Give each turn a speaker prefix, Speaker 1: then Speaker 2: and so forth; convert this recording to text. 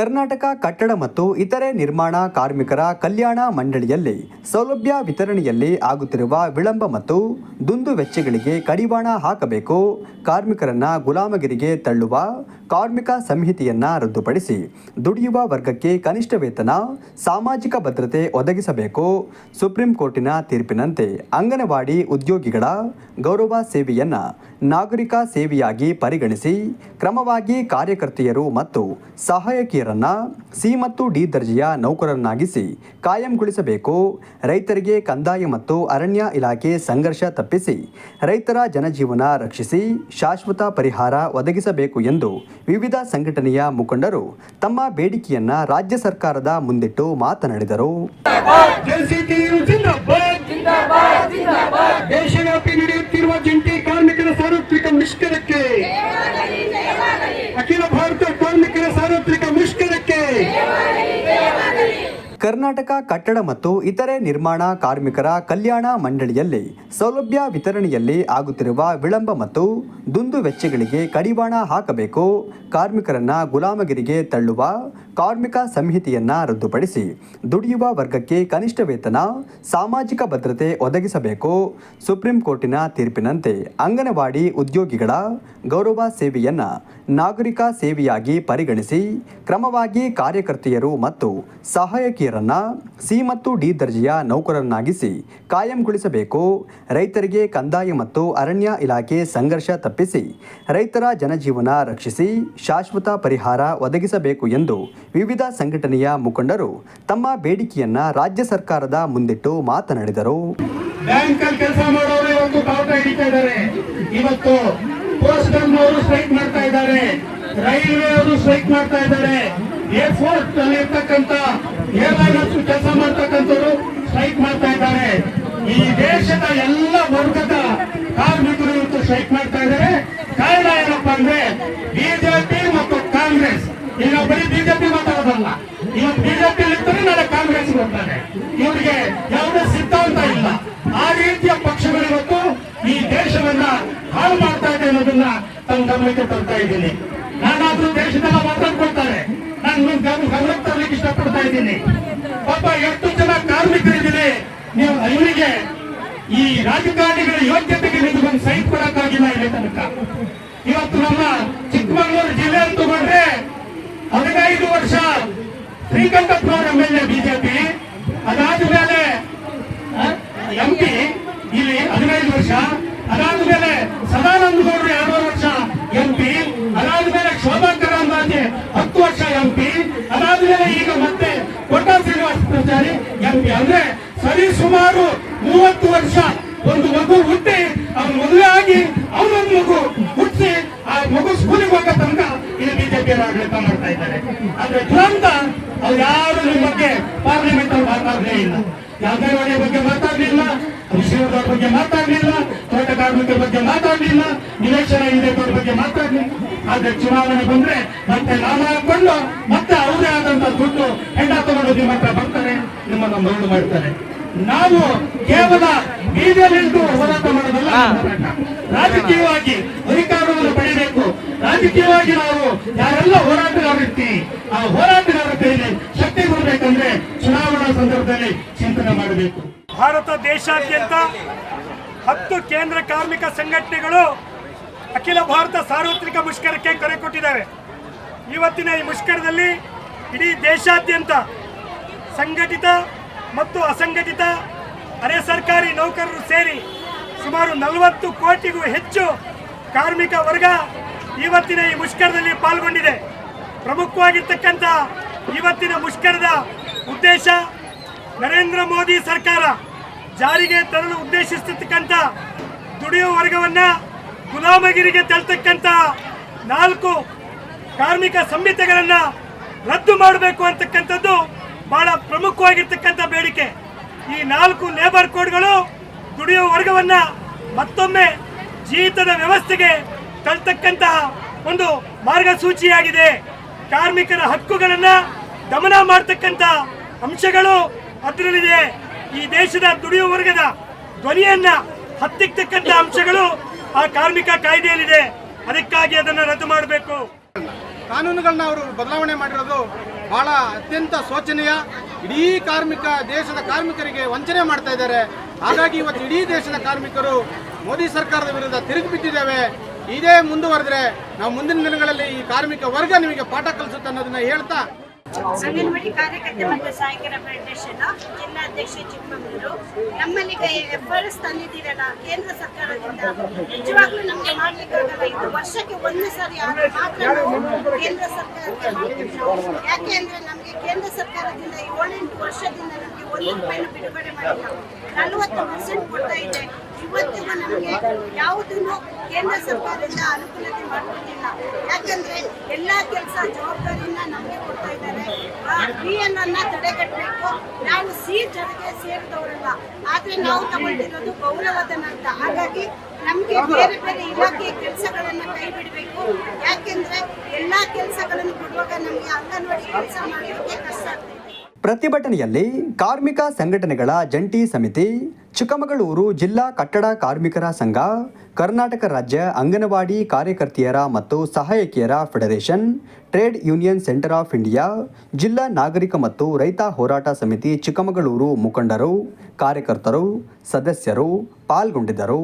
Speaker 1: ಕರ್ನಾಟಕ ಕಟ್ಟಡ ಮತ್ತು ಇತರೆ ನಿರ್ಮಾಣ ಕಾರ್ಮಿಕರ ಕಲ್ಯಾಣ ಮಂಡಳಿಯಲ್ಲಿ ಸೌಲಭ್ಯ ವಿತರಣೆಯಲ್ಲಿ ಆಗುತ್ತಿರುವ ವಿಳಂಬ ಮತ್ತು ದುಂದು ವೆಚ್ಚಗಳಿಗೆ ಕಡಿವಾಣ ಹಾಕಬೇಕು. ಕಾರ್ಮಿಕರನ್ನ ಗುಲಾಮಗಿರಿಗೆ ತಳ್ಳುವ ಕಾರ್ಮಿಕ ಸಂಹಿತೆಯನ್ನ ರದ್ದುಪಡಿಸಿ ದುಡಿಯುವ ವರ್ಗಕ್ಕೆ ಕನಿಷ್ಠ ವೇತನ, ಸಾಮಾಜಿಕ ಭದ್ರತೆ ಒದಗಿಸಬೇಕು. ಸುಪ್ರೀಂ ಕೋರ್ಟಿನ ತೀರ್ಪಿನಂತೆ ಅಂಗನವಾಡಿ ಉದ್ಯೋಗಿಗಳ ಗೌರವ ಸೇವೆಯನ್ನ ನಾಗರಿಕ ಸೇವೆಯಾಗಿ ಪರಿಗಣಿಸಿ ಕ್ರಮವಾಗಿ ಕಾರ್ಯಕರ್ತೆಯರು ಮತ್ತು ಸಹಾಯಕಿಯರನ್ನ ಸಿ ಮತ್ತು ಡಿ ದರ್ಜೆಯ ನೌಕರರನ್ನಾಗಿಸಿ ಕಾಯಂಗೊಳಿಸಬೇಕು ರೈತರಿಗೆ ಕಂದಾಯ ಮತ್ತು ಅರಣ್ಯ ಇಲಾಖೆ ಸಂಘರ್ಷ ತಪ್ಪಿಸಿ ರೈತರ ಜನಜೀವನ ರಕ್ಷಿಸಿ ಶಾಶ್ವತ ಪರಿಹಾರ ಒದಗಿಸಬೇಕು ಎಂದು ವಿವಿಧ ಸಂಘಟನೆಯ ಮುಖಂಡರು ತಮ್ಮ ಬೇಡಿಕೆಯನ್ನ ರಾಜ್ಯ ಸರ್ಕಾರದ ಮುಂದಿಟ್ಟು ಮಾತನಾಡಿದರು.
Speaker 2: ದೇಶವ್ಯಾಪಿ ನಡೆಯುತ್ತಿರುವ ಜಂಟಿ ಕಾರ್ಮಿಕರ ಸಾರ್ವತ್ರಿಕ ಮುಷ್ಕರಕ್ಕೆ ಅಖಿಲ ಭಾರತ ಕಾರ್ಮಿಕರ ಸಾರ್ವತ್ರಿಕ ಮುಷ್ಕರಕ್ಕೆ
Speaker 1: ಕರ್ನಾಟಕ ಕಟ್ಟಡ ಮತ್ತು ಇತರೆ ನಿರ್ಮಾಣ ಕಾರ್ಮಿಕರ ಕಲ್ಯಾಣ ಮಂಡಳಿಯಲ್ಲಿ ಸೌಲಭ್ಯ ವಿತರಣೆಯಲ್ಲಿ ಆಗುತ್ತಿರುವ ವಿಳಂಬ ಮತ್ತು ದುಂದು ವೆಚ್ಚಗಳಿಗೆ ಕಡಿವಾಣ ಹಾಕಬೇಕು. ಕಾರ್ಮಿಕರನ್ನ ಗುಲಾಮಗಿರಿಗೆ ತಳ್ಳುವ ಕಾರ್ಮಿಕ ಸಂಹಿತೆಯನ್ನ ರದ್ದುಪಡಿಸಿ ದುಡಿಯುವ ವರ್ಗಕ್ಕೆ ಕನಿಷ್ಠ ವೇತನ, ಸಾಮಾಜಿಕ ಭದ್ರತೆ ಒದಗಿಸಬೇಕು. ಸುಪ್ರೀಂ ಕೋರ್ಟಿನ ತೀರ್ಪಿನಂತೆ ಅಂಗನವಾಡಿ ಉದ್ಯೋಗಿಗಳ ಗೌರವ ಸೇವೆಯನ್ನ ನಾಗರಿಕ ಸೇವೆಯಾಗಿ ಪರಿಗಣಿಸಿ ಕ್ರಮವಾಗಿ ಕಾರ್ಯಕರ್ತೆಯರು ಮತ್ತು ಸಹಾಯಕಿಯರನ್ನ ಸಿ ಮತ್ತು ಡಿ ದರ್ಜೆಯ ನೌಕರರನ್ನಾಗಿಸಿ ಕಾಯಂಗೊಳಿಸಬೇಕು ರೈತರಿಗೆ ಕಂದಾಯ ಮತ್ತು ಅರಣ್ಯ ಇಲಾಖೆ ಸಂಘರ್ಷ ತಪ್ಪಿಸಿ ರೈತರ ಜನಜೀವನ ರಕ್ಷಿಸಿ ಶಾಶ್ವತ ಪರಿಹಾರ ಒದಗಿಸಬೇಕು ಎಂದು ವಿವಿಧ ಸಂಘಟನೆಯ ಮುಖಂಡರು ತಮ್ಮ ಬೇಡಿಕೆಯನ್ನ ರಾಜ್ಯ ಸರ್ಕಾರದ ಮುಂದಿಟ್ಟು ಮಾತನಾಡಿದರು.
Speaker 2: ರೈಲ್ವೆ ಅವರು ಸ್ಟ್ರೈಕ್ ಮಾಡ್ತಾ ಇದ್ದಾರೆ. ಅಲ್ಲಿ ಕೆಲಸ ಮಾಡ್ತಕ್ಕಂಥವ್ರು ಸ್ಟ್ರೈಕ್ ಮಾಡ್ತಾ ಇದ್ದಾರೆ. ಈ ದೇಶದ ಎಲ್ಲ ವರ್ಗದ ಕಾರ್ಮಿಕರು ಇವತ್ತು ಸ್ಟ್ರೈಕ್ ಮಾಡ್ತಾ ಇದ್ದಾರೆ. ಕಾರಣ ಏನಪ್ಪಾ ಅಂದ್ರೆ ಬಿಜೆಪಿ ಮತ್ತು ಕಾಂಗ್ರೆಸ್. ಈಗ ಬರೀ ಬಿಜೆಪಿ ಮಾತಾಡೋದಲ್ಲ ಇವತ್ತು ಬಿಜೆಪಿ ಇರ್ತಾರೆ ನಾಳೆ ಕಾಂಗ್ರೆಸ್ ಬರ್ತಾರೆ ಇವರಿಗೆ ಯಾವುದೇ ಸಿದ್ಧಾಂತ ಇಲ್ಲ. ಆ ರೀತಿಯ ಪಕ್ಷಗಳು ಇವತ್ತು ಈ ದೇಶವನ್ನ ಹಾಳು ಮಾಡ್ತಾ ಇದೆ ಅನ್ನೋದನ್ನ ತಮ್ಮ ಗಮನಕ್ಕೆ ತರ್ತಾ ಇದ್ದೀನಿ. ನಾನಾದ್ರೂ ದೇಶದೆಲ್ಲ ಮಾತಾಡ್ಕೊಳ್ತಾರೆ. ನಾನು ಗಮ ಗಮನಕ್ಕೆ ತರಲಿಕ್ಕೆ ಇಷ್ಟಪಡ್ತಾ ಇದ್ದೀನಿ. ಪಾಪ ಎಷ್ಟು ಜನ ಕಾರ್ಮಿಕರಿದ್ದೀನಿ ನೀವು ಇವರಿಗೆ ಈ ರಾಜಕಾರಣಿಗಳ ಯೋಗ್ಯತೆಗೆ ನಿಮಗೆ ಒಂದು ಸೈಟ್ ಕೊಡಕ್ಕಾಗಿಲ್ಲ ಇಲ್ಲಿ ತನಕ. ಇವತ್ತು ನಮ್ಮ ಚಿಕ್ಕಮಗಳೂರು ಜಿಲ್ಲೆ ಅಂತ ತಗೊಂಡ್ರೆ ಹದಿನೈದು ವರ್ಷ Srikanthapura M L A BJP ಅದಾದ್ಮೇಲೆ ಎಂ ಪಿ, ಇಲ್ಲಿ ಹದಿನೈದು ವರ್ಷ. ಅದಾದ್ಮೇಲೆ ಸದಾನಂದ ಗೌಡರು ಅಂದ್ರೆ ಸರಿ ಸುಮಾರು ಮೂವತ್ತು ವರ್ಷ ಒಂದು ಮಗು ಹುಟ್ಟಿ, ಅವ್ನ ಮದುವೆ ಆಗಿ ಅವನೊಂದು ಮಗು ಹುಟ್ಟಿ, ಆ ಮಗು ಸ್ಕೂಲಿಗೆ ಹೋಗೋ ತನಕ ಇಲ್ಲಿ ಬಿಜೆಪಿ ಆಡಳಿತ ಮಾಡ್ತಾ ಇದ್ದಾರೆ. ಆದ್ರೆ ದುರಂತ ಅವ್ರು ಯಾರು ನಿಮ್ಮ ಬಗ್ಗೆ ಪಾರ್ಲಿಮೆಂಟ್ ಅಲ್ಲಿ ಮಾತಾಡಲೇ ಇಲ್ಲ. ಯಾವ್ದೇ ಬಗ್ಗೆ ಮಾತಾಡಲಿಲ್ಲ. ಕೃಷಿಯವರ ಬಗ್ಗೆ ಮಾತಾಡಲಿಲ್ಲ ತೋಟ ಕಾರ್ಮಿಕರ ಬಗ್ಗೆ ಮಾತಾಡಲಿಲ್ಲ ನಿವೇಶನ ಇಲಾಖೆಯವರ ಬಗ್ಗೆ ಮಾತಾಡಲಿಲ್ಲ. ಆದ್ರೆ ಚುನಾವಣೆ ಬಂದ್ರೆ ಮತ್ತೆ ಲಾಭ ಹಾಕೊಂಡು ಮತ್ತೆ ಅವರೇ ಆದಂತ ದುಡ್ಡು ಹೆಂಡ ತಗೊಂಡು ನಿಮ್ಮ ಹತ್ರ ಬರ್ತಾರೆ ನಿಮ್ಮನ್ನ ಮರಳು ಮಾಡ್ತಾರೆ. ನಾವು ಕೇವಲ ನಿಂತು ಹೋರಾಟ ಮಾಡೋದಲ್ಲ ರಾಜಕೀಯವಾಗಿ ಅಧಿಕಾರವನ್ನು ಪಡೆಯಬೇಕು ರಾಜಕೀಯವಾಗಿ ನಾವು ಯಾರೆಲ್ಲ ಹೋರಾಟಗಾರರಿರ್ತೀವಿ ಆ ಹೋರಾಟಗಾರರ ಕೈಯಲ್ಲಿ ಶಕ್ತಿ ಕೊಡಬೇಕಂದ್ರೆ ಚುನಾವಣಾ ಸಂದರ್ಭದಲ್ಲಿ ಚಿಂತನೆ ಮಾಡಬೇಕು.
Speaker 3: ಭಾರತ ದೇಶಾದ್ಯಂತ ಹತ್ತು ಕೇಂದ್ರ ಕಾರ್ಮಿಕ ಸಂಘಟನೆಗಳು ಅಖಿಲ ಭಾರತ ಸಾರ್ವತ್ರಿಕ ಮುಷ್ಕರಕ್ಕೆ ಕರೆ ಕೊಟ್ಟಿದ್ದಾರೆ. ಇವತ್ತಿನ ಈ ಮುಷ್ಕರದಲ್ಲಿ ಇಡೀ ದೇಶಾದ್ಯಂತ ಸಂಘಟಿತ ಮತ್ತು ಅಸಂಘಟಿತ ಅರೆ ಸರ್ಕಾರಿ ನೌಕರರು ಸೇರಿ ಸುಮಾರು ನಲವತ್ತು ಕೋಟಿಗೂ ಹೆಚ್ಚು ಕಾರ್ಮಿಕ ವರ್ಗ ಇವತ್ತಿನ ಈ ಮುಷ್ಕರದಲ್ಲಿ ಪಾಲ್ಗೊಂಡಿದೆ. ಪ್ರಮುಖವಾಗಿರ್ತಕ್ಕಂಥ ಇವತ್ತಿನ ಮುಷ್ಕರದ ಉದ್ದೇಶ ನರೇಂದ್ರ ಮೋದಿ ಸರ್ಕಾರ ಜಾರಿಗೆ ತರಲು ಉದ್ದೇಶಿಸಿರ್ತಕ್ಕಂಥ ದುಡಿಯುವ ವರ್ಗವನ್ನು ಗುಲಾಮಗಿರಿಗೆ ತಳ್ತಕ್ಕಂಥ ನಾಲ್ಕು ಕಾರ್ಮಿಕ ಸಂಹಿತೆಗಳನ್ನು ರದ್ದು ಮಾಡಬೇಕು ಅಂತಕ್ಕಂಥದ್ದು ಬಹಳ ಪ್ರಮುಖವಾಗಿರ್ತಕ್ಕಂಥ ಬೇಡಿಕೆ. ಈ ನಾಲ್ಕು ಲೇಬರ್ ಕೋಡ್ಗಳು ದುಡಿಯುವ ವರ್ಗವನ್ನು ಮತ್ತೊಮ್ಮೆ ಜೀತದ ವ್ಯವಸ್ಥೆಗೆ ತಳ್ತಕ್ಕಂತಹ ಒಂದು ಮಾರ್ಗಸೂಚಿಯಾಗಿದೆ. ಕಾರ್ಮಿಕರ ಹಕ್ಕುಗಳನ್ನು ದಮನ ಮಾಡ್ತಕ್ಕಂಥ ಅಂಶಗಳು ಅದರಲ್ಲಿದೆ. ಈ ದೇಶದ ದುಡಿಯುವ ವರ್ಗದ ಧ್ವನಿಯನ್ನ ಹತ್ತಿಕ್ತಕ್ಕಂಥ ಅಂಶಗಳು ಆ ಕಾರ್ಮಿಕ ಕಾಯ್ದೆಯಲ್ಲಿದೆ. ಅದಕ್ಕಾಗಿ ಅದನ್ನು ರದ್ದು ಮಾಡಬೇಕು.
Speaker 4: ಕಾನೂನುಗಳನ್ನ ಅವರು ಬದಲಾವಣೆ ಮಾಡಿರೋದು ಬಹಳ ಅತ್ಯಂತ ಶೋಚನೀಯ. ಇಡೀ ಕಾರ್ಮಿಕ ದೇಶದ ಕಾರ್ಮಿಕರಿಗೆ ವಂಚನೆ ಮಾಡ್ತಾ ಇದ್ದಾರೆ. ಹಾಗಾಗಿ ಇವತ್ತು ಇಡೀ ದೇಶದ ಕಾರ್ಮಿಕರು ಮೋದಿ ಸರ್ಕಾರದ ವಿರುದ್ಧ ತಿರುಗಿ ಬಿದ್ದಿದ್ದೇವೆ. ಇದೇ ಮುಂದುವರೆದ್ರೆ ನಾವು ಮುಂದಿನ ದಿನಗಳಲ್ಲಿ ಈ ಕಾರ್ಮಿಕ ವರ್ಗ ನಿಮಗೆ ಪಾಠ ಕಲಿಸುತ್ತೆ ಅನ್ನೋದನ್ನ ಹೇಳ್ತಾ
Speaker 5: ಅಂಗನವಾಡಿ ಕಾರ್ಯಕರ್ತೆ ಮತ್ತು ಸಹಾಯಕರ ಫೆಡರೇಷನ್ ಜಿಲ್ಲಾಧ್ಯಕ್ಷ ಚಿಕ್ಕಮಗಳೂರು. ನಮ್ಮಲ್ಲಿ ಎಫ್ ತಂದಿದ್ದೀರಲ್ಲ, ಕೇಂದ್ರ ಸರ್ಕಾರದಿಂದ ನಿಜವಾಗ್ಲೂ ನಮಗೆ ಮಾಡ್ಲಿಕ್ಕಾಗಲ್ಲ ಇದು ವರ್ಷಕ್ಕೆ ಒಂದು ಸಾರಿ ಆದ್ರೆ ಮಾತ್ರ ಕೇಂದ್ರ ಸರ್ಕಾರಕ್ಕೆ ಮಾಡ್ತೀವಿ ಯಾಕೆ ಅಂದ್ರೆ ನಮಗೆ ಕೇಂದ್ರ ಸರ್ಕಾರದಿಂದ ಏಳೆಂಟು ವರ್ಷದಿಂದ ನಮಗೆ ಒಂದು ರೂಪಾಯಿನೂ ಬಿಡುಗಡೆ ಮಾಡಿಲ್ಲ. ನಲವತ್ತು ಪರ್ಸೆಂಟ್ ಕೊಡ್ತಾ ಇದೆ. ಇವತ್ತಿಗೂ ನಮಗೆ ಯಾವುದನ್ನು ಕೇಂದ್ರ ಸರ್ಕಾರದಿಂದ ಅನುಕೂಲತೆ ಮಾಡ್ಕೊಟ್ಟಿಲ್ಲ. ಯಾಕಂದ್ರೆ ಎಲ್ಲಾ ಕೆಲಸ ಜವಾಬ್ದಾರಿಯನ್ನ ನಮಗೆ ಕೊಡ್ತಾ ಇದ್ದಾರೆ. ಬಿ ಎನ್ ಅನ್ನ ತಡೆಗಟ್ಟಬೇಕು. ನಾವು ಸಿ ಜೊತೆಗೆ ಸೇರಿದವರಲ್ಲ. ಆದ್ರೆ ನಾವು ತಗೊಂಡಿರೋದು ಗೌರವಧನ ಅಂತ. ಹಾಗಾಗಿ ನಮಗೆ ಬೇರೆ ಬೇರೆ ಇಲಾಖೆ ಕೆಲಸಗಳನ್ನ ಕೈ ಬಿಡಬೇಕು ಯಾಕೆಂದ್ರೆ ಎಲ್ಲಾ ಕೆಲಸಗಳನ್ನು ಕೊಡುವಾಗ ನಮಗೆ ಅಂಗನವಾಡಿ ಕೆಲಸ ಮಾಡೋದಕ್ಕೆ ಕಷ್ಟ ಆಗ್ತಿದೆ.
Speaker 1: ಪ್ರತಿಭಟನೆಯಲ್ಲಿ ಕಾರ್ಮಿಕ ಸಂಘಟನೆಗಳ ಜಂಟಿ ಸಮಿತಿ, ಚಿಕ್ಕಮಗಳೂರು ಜಿಲ್ಲಾ ಕಟ್ಟಡ ಕಾರ್ಮಿಕರ ಸಂಘ, ಕರ್ನಾಟಕ ರಾಜ್ಯ ಅಂಗನವಾಡಿ ಕಾರ್ಯಕರ್ತೆಯರ ಮತ್ತು ಸಹಾಯಕಿಯರ federation, trade union centre of India, ಜಿಲ್ಲಾ ನಾಗರಿಕ ಮತ್ತು ರೈತ ಹೋರಾಟ ಸಮಿತಿ ಚಿಕ್ಕಮಗಳೂರು ಮುಖಂಡರು, ಕಾರ್ಯಕರ್ತರು, ಸದಸ್ಯರು ಪಾಲ್ಗೊಂಡಿದ್ದರು.